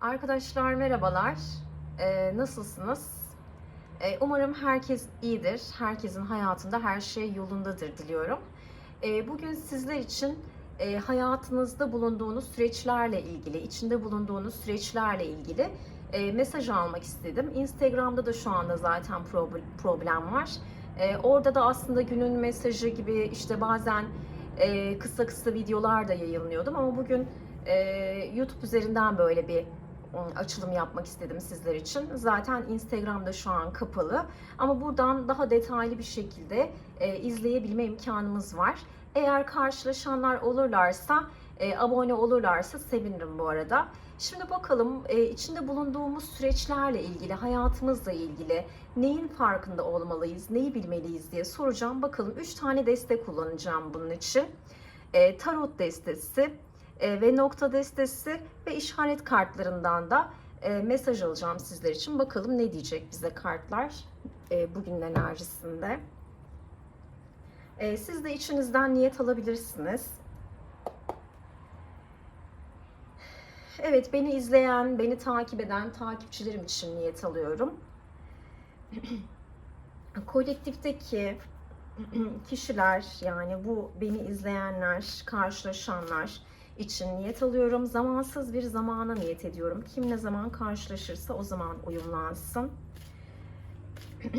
Arkadaşlar merhabalar. Ee, nasılsınız? Ee, umarım herkes iyidir. Herkesin hayatında her şey yolundadır diliyorum. Ee, bugün sizler için e, hayatınızda bulunduğunuz süreçlerle ilgili, içinde bulunduğunuz süreçlerle ilgili e, mesaj almak istedim. Instagram'da da şu anda zaten prob- problem var. Ee, orada da aslında günün mesajı gibi işte bazen e, kısa kısa videolar da yayınlıyordum ama bugün e, YouTube üzerinden böyle bir açılım yapmak istedim sizler için. Zaten Instagram'da şu an kapalı ama buradan daha detaylı bir şekilde e, izleyebilme imkanımız var. Eğer karşılaşanlar olurlarsa, e, abone olurlarsa sevinirim bu arada. Şimdi bakalım e, içinde bulunduğumuz süreçlerle ilgili, hayatımızla ilgili neyin farkında olmalıyız, neyi bilmeliyiz diye soracağım. Bakalım 3 tane deste kullanacağım bunun için. E, tarot destesi, e, ve nokta destesi ve işaret kartlarından da e, mesaj alacağım sizler için. Bakalım ne diyecek bize kartlar e, bugünün enerjisinde. E, siz de içinizden niyet alabilirsiniz. Evet, beni izleyen, beni takip eden takipçilerim için niyet alıyorum. Kolektifteki kişiler yani bu beni izleyenler, karşılaşanlar için niyet alıyorum. Zamansız bir zamana niyet ediyorum. Kim ne zaman karşılaşırsa o zaman uyumlansın.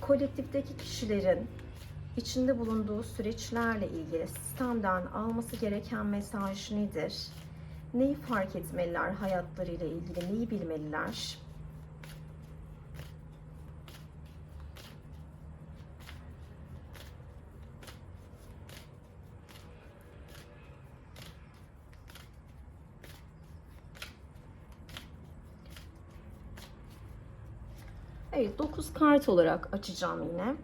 Kolektifteki kişilerin içinde bulunduğu süreçlerle ilgili sistemden alması gereken mesaj nedir? Neyi fark etmeliler hayatlarıyla ilgili? Neyi bilmeliler? Evet 9 kart olarak açacağım yine.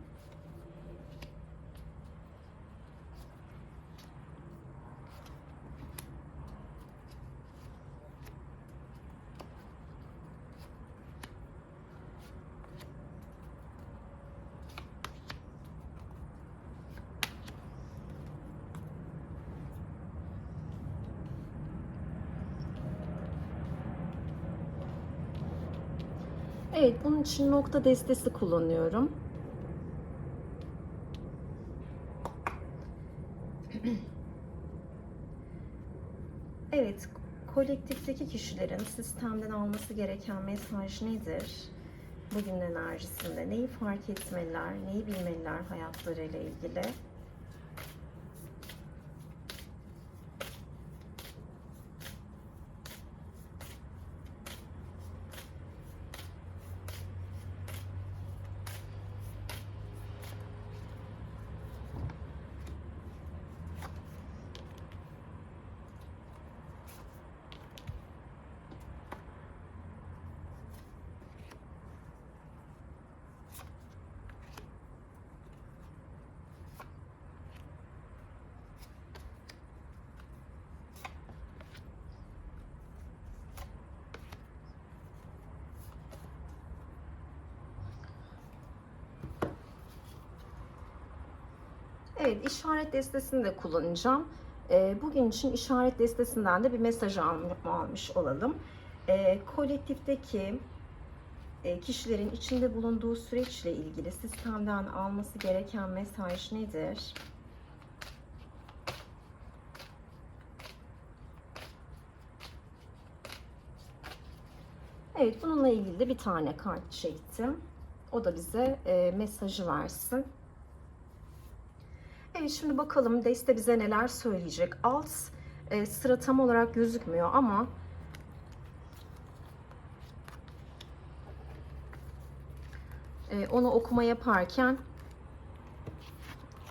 Evet, bunun için nokta destesi kullanıyorum. Evet, kolektifteki kişilerin sistemden alması gereken mesaj nedir? Bugünün enerjisinde neyi fark etmeliler, neyi bilmeliler hayatlarıyla ilgili? Evet, işaret destesini de kullanacağım. Ee, Bugün için işaret destesinden de bir mesaj alm- almış olalım. Ee, Kolektifteki e, kişilerin içinde bulunduğu süreçle ilgili sistemden alması gereken mesaj nedir? Evet, bununla ilgili de bir tane kart çektim. O da bize e, mesajı versin. Evet şimdi bakalım deste bize neler söyleyecek. Alt e, sıra tam olarak gözükmüyor ama e, onu okuma yaparken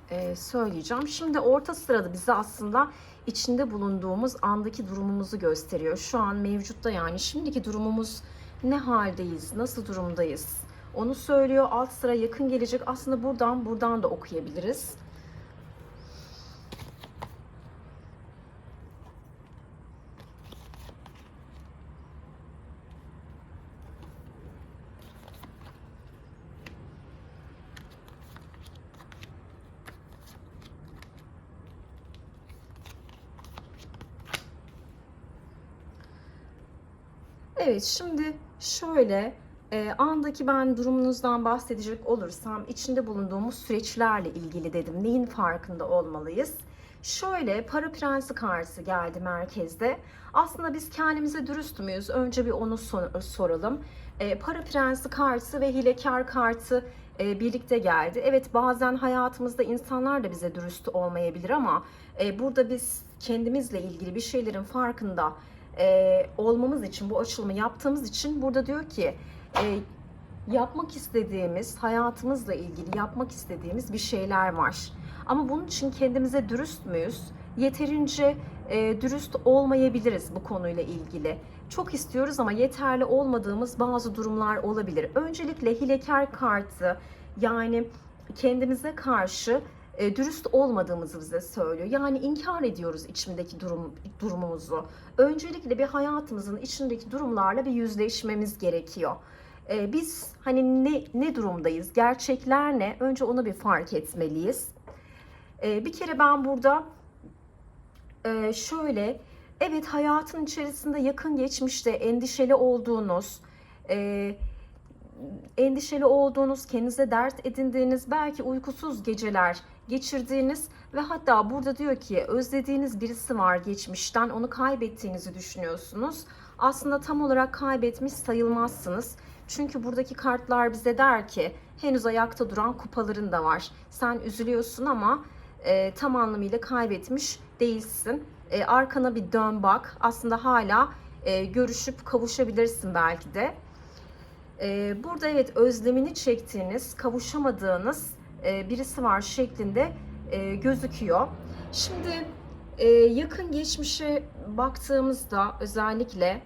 e, söyleyeceğim. Şimdi orta sırada bize aslında içinde bulunduğumuz andaki durumumuzu gösteriyor. Şu an mevcutta yani şimdiki durumumuz ne haldeyiz, nasıl durumdayız onu söylüyor. Alt sıra yakın gelecek. Aslında buradan buradan da okuyabiliriz. Evet şimdi şöyle e, andaki ben durumunuzdan bahsedecek olursam içinde bulunduğumuz süreçlerle ilgili dedim. Neyin farkında olmalıyız? Şöyle para prensi kartı geldi merkezde. Aslında biz kendimize dürüst müyüz? Önce bir onu sor- soralım. E, para prensi kartı ve hilekar kartı e, birlikte geldi. Evet bazen hayatımızda insanlar da bize dürüst olmayabilir ama e, burada biz kendimizle ilgili bir şeylerin farkında e, olmamız için bu açılımı yaptığımız için burada diyor ki e, yapmak istediğimiz hayatımızla ilgili yapmak istediğimiz bir şeyler var. Ama bunun için kendimize dürüst müyüz? Yeterince e, dürüst olmayabiliriz bu konuyla ilgili. Çok istiyoruz ama yeterli olmadığımız bazı durumlar olabilir. Öncelikle hilekar kartı yani kendimize karşı e, dürüst olmadığımızı bize söylüyor. Yani inkar ediyoruz içimdeki durum durumumuzu. Öncelikle bir hayatımızın içindeki durumlarla bir yüzleşmemiz gerekiyor. E, biz hani ne ne durumdayız? Gerçekler ne? Önce onu bir fark etmeliyiz. E, bir kere ben burada e, şöyle evet hayatın içerisinde yakın geçmişte endişeli olduğunuz e, endişeli olduğunuz, kendinize dert edindiğiniz, belki uykusuz geceler geçirdiğiniz ve hatta burada diyor ki özlediğiniz birisi var geçmişten, onu kaybettiğinizi düşünüyorsunuz. Aslında tam olarak kaybetmiş sayılmazsınız. Çünkü buradaki kartlar bize der ki henüz ayakta duran kupaların da var. Sen üzülüyorsun ama e, tam anlamıyla kaybetmiş değilsin. E, arkana bir dön bak. Aslında hala e, görüşüp kavuşabilirsin belki de. Ee, burada evet özlemini çektiğiniz, kavuşamadığınız e, birisi var şeklinde e, gözüküyor. Şimdi e, yakın geçmişe baktığımızda özellikle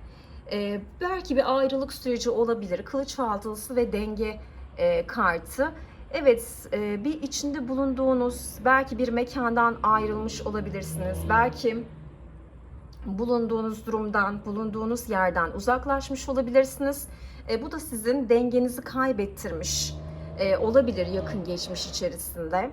e, belki bir ayrılık süreci olabilir. Kılıç altılısı ve denge e, kartı. Evet, e, bir içinde bulunduğunuz belki bir mekandan ayrılmış olabilirsiniz. Belki bulunduğunuz durumdan, bulunduğunuz yerden uzaklaşmış olabilirsiniz. E, bu da sizin dengenizi kaybettirmiş e, olabilir yakın geçmiş içerisinde.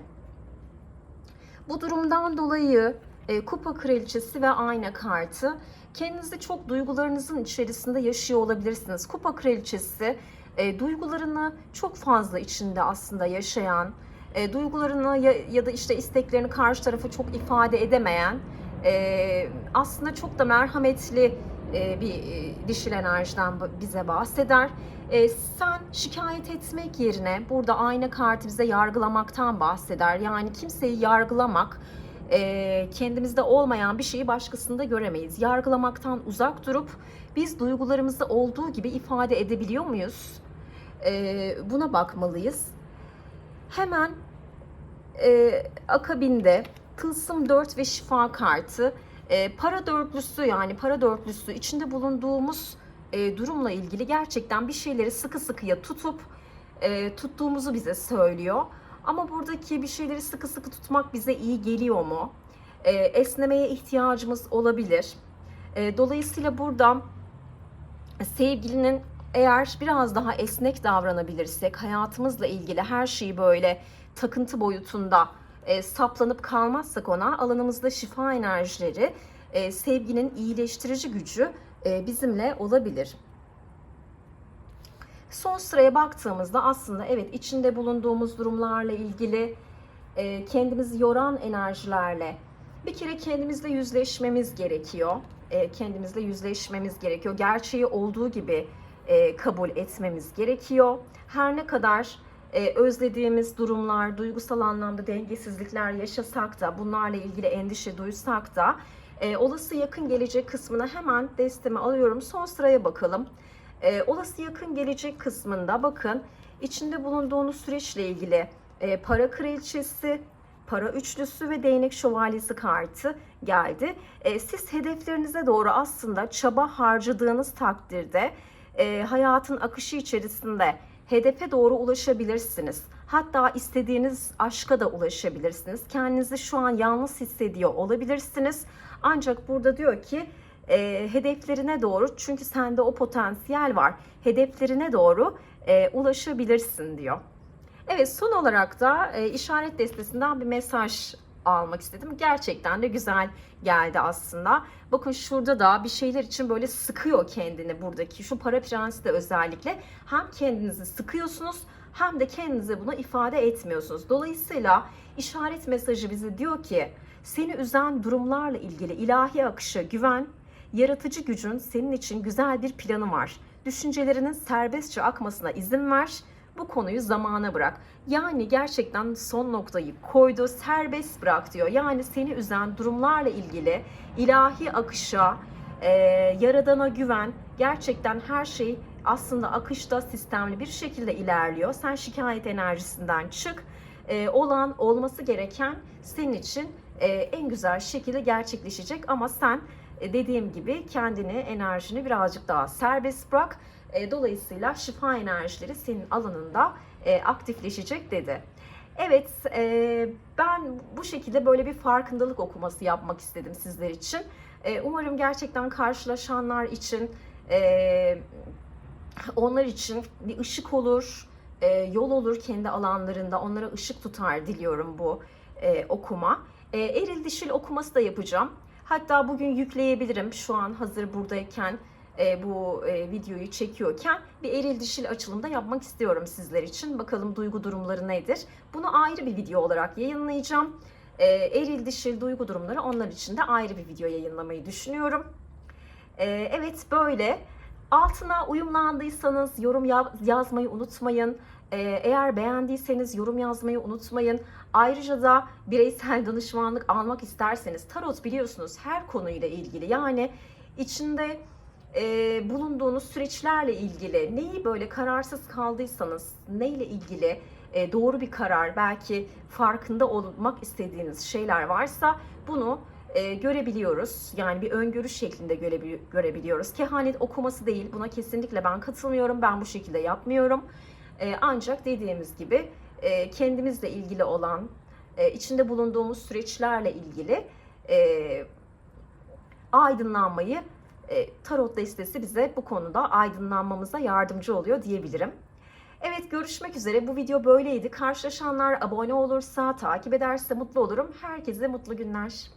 Bu durumdan dolayı e, kupa kraliçesi ve ayna kartı kendinizi çok duygularınızın içerisinde yaşıyor olabilirsiniz. Kupa kraliçesi e, duygularını çok fazla içinde aslında yaşayan, e, duygularını ya, ya da işte isteklerini karşı tarafa çok ifade edemeyen, e, aslında çok da merhametli e, bir e, dişil enerjiden bize bahseder. E, sen şikayet etmek yerine burada ayna kartı bize yargılamaktan bahseder. Yani kimseyi yargılamak, kendimizde olmayan bir şeyi başkasında göremeyiz. Yargılamaktan uzak durup biz duygularımızı olduğu gibi ifade edebiliyor muyuz? Buna bakmalıyız. Hemen akabinde Tılsım 4 ve Şifa kartı e, para dörtlüsü yani para dörtlüsü içinde bulunduğumuz e, durumla ilgili gerçekten bir şeyleri sıkı sıkıya tutup e, tuttuğumuzu bize söylüyor. Ama buradaki bir şeyleri sıkı sıkı tutmak bize iyi geliyor mu? E, esnemeye ihtiyacımız olabilir. E, dolayısıyla burada sevgilinin eğer biraz daha esnek davranabilirsek hayatımızla ilgili her şeyi böyle takıntı boyutunda e, saplanıp kalmazsak ona alanımızda şifa enerjileri, e, sevginin iyileştirici gücü e, bizimle olabilir. Son sıraya baktığımızda aslında evet içinde bulunduğumuz durumlarla ilgili e, kendimizi yoran enerjilerle bir kere kendimizle yüzleşmemiz gerekiyor. E, kendimizle yüzleşmemiz gerekiyor. Gerçeği olduğu gibi e, kabul etmemiz gerekiyor. Her ne kadar e, özlediğimiz durumlar, duygusal anlamda dengesizlikler yaşasak da, bunlarla ilgili endişe duysak da e, olası yakın gelecek kısmına hemen destemi alıyorum. Son sıraya bakalım. E, olası yakın gelecek kısmında bakın içinde bulunduğunuz süreçle ilgili e, para kraliçesi, para üçlüsü ve değnek şövalyesi kartı geldi. E, siz hedeflerinize doğru aslında çaba harcadığınız takdirde e, hayatın akışı içerisinde hedefe doğru ulaşabilirsiniz. Hatta istediğiniz aşka da ulaşabilirsiniz. Kendinizi şu an yalnız hissediyor olabilirsiniz. Ancak burada diyor ki e, hedeflerine doğru çünkü sende o potansiyel var. Hedeflerine doğru e, ulaşabilirsin diyor. Evet son olarak da e, işaret destesinden bir mesaj almak istedim. Gerçekten de güzel geldi aslında. Bakın şurada da bir şeyler için böyle sıkıyor kendini buradaki. Şu para prensi de özellikle hem kendinizi sıkıyorsunuz hem de kendinize bunu ifade etmiyorsunuz. Dolayısıyla işaret mesajı bize diyor ki seni üzen durumlarla ilgili ilahi akışa güven, yaratıcı gücün senin için güzel bir planı var. Düşüncelerinin serbestçe akmasına izin ver. Bu konuyu zamana bırak. Yani gerçekten son noktayı koydu, serbest bırak diyor. Yani seni üzen durumlarla ilgili ilahi akışa, e, yaradana güven. Gerçekten her şey aslında akışta sistemli bir şekilde ilerliyor. Sen şikayet enerjisinden çık. E, olan olması gereken senin için e, en güzel şekilde gerçekleşecek ama sen e, dediğim gibi kendini, enerjini birazcık daha serbest bırak. E, dolayısıyla şifa enerjileri senin alanında e, aktifleşecek dedi. Evet, e, ben bu şekilde böyle bir farkındalık okuması yapmak istedim sizler için. Umarım gerçekten karşılaşanlar için, onlar için bir ışık olur, yol olur kendi alanlarında. Onlara ışık tutar diliyorum bu okuma. E, eril dişil okuması da yapacağım. Hatta bugün yükleyebilirim şu an hazır buradayken e, bu e, videoyu çekiyorken bir eril dişil açılımda yapmak istiyorum sizler için. Bakalım duygu durumları nedir? Bunu ayrı bir video olarak yayınlayacağım. E, eril dişil duygu durumları onlar için de ayrı bir video yayınlamayı düşünüyorum. E, evet böyle. Altına uyumlandıysanız yorum ya- yazmayı unutmayın. E, eğer beğendiyseniz yorum yazmayı unutmayın. Ayrıca da bireysel danışmanlık almak isterseniz tarot biliyorsunuz her konuyla ilgili yani içinde e, bulunduğunuz süreçlerle ilgili neyi böyle kararsız kaldıysanız neyle ilgili e, doğru bir karar belki farkında olmak istediğiniz şeyler varsa bunu e, görebiliyoruz. Yani bir öngörü şeklinde görebi- görebiliyoruz. Kehanet okuması değil buna kesinlikle ben katılmıyorum. Ben bu şekilde yapmıyorum. E, ancak dediğimiz gibi e, kendimizle ilgili olan e, içinde bulunduğumuz süreçlerle ilgili e, aydınlanmayı tarot destesi bize bu konuda aydınlanmamıza yardımcı oluyor diyebilirim. Evet görüşmek üzere. Bu video böyleydi. Karşılaşanlar abone olursa, takip ederse mutlu olurum. Herkese mutlu günler.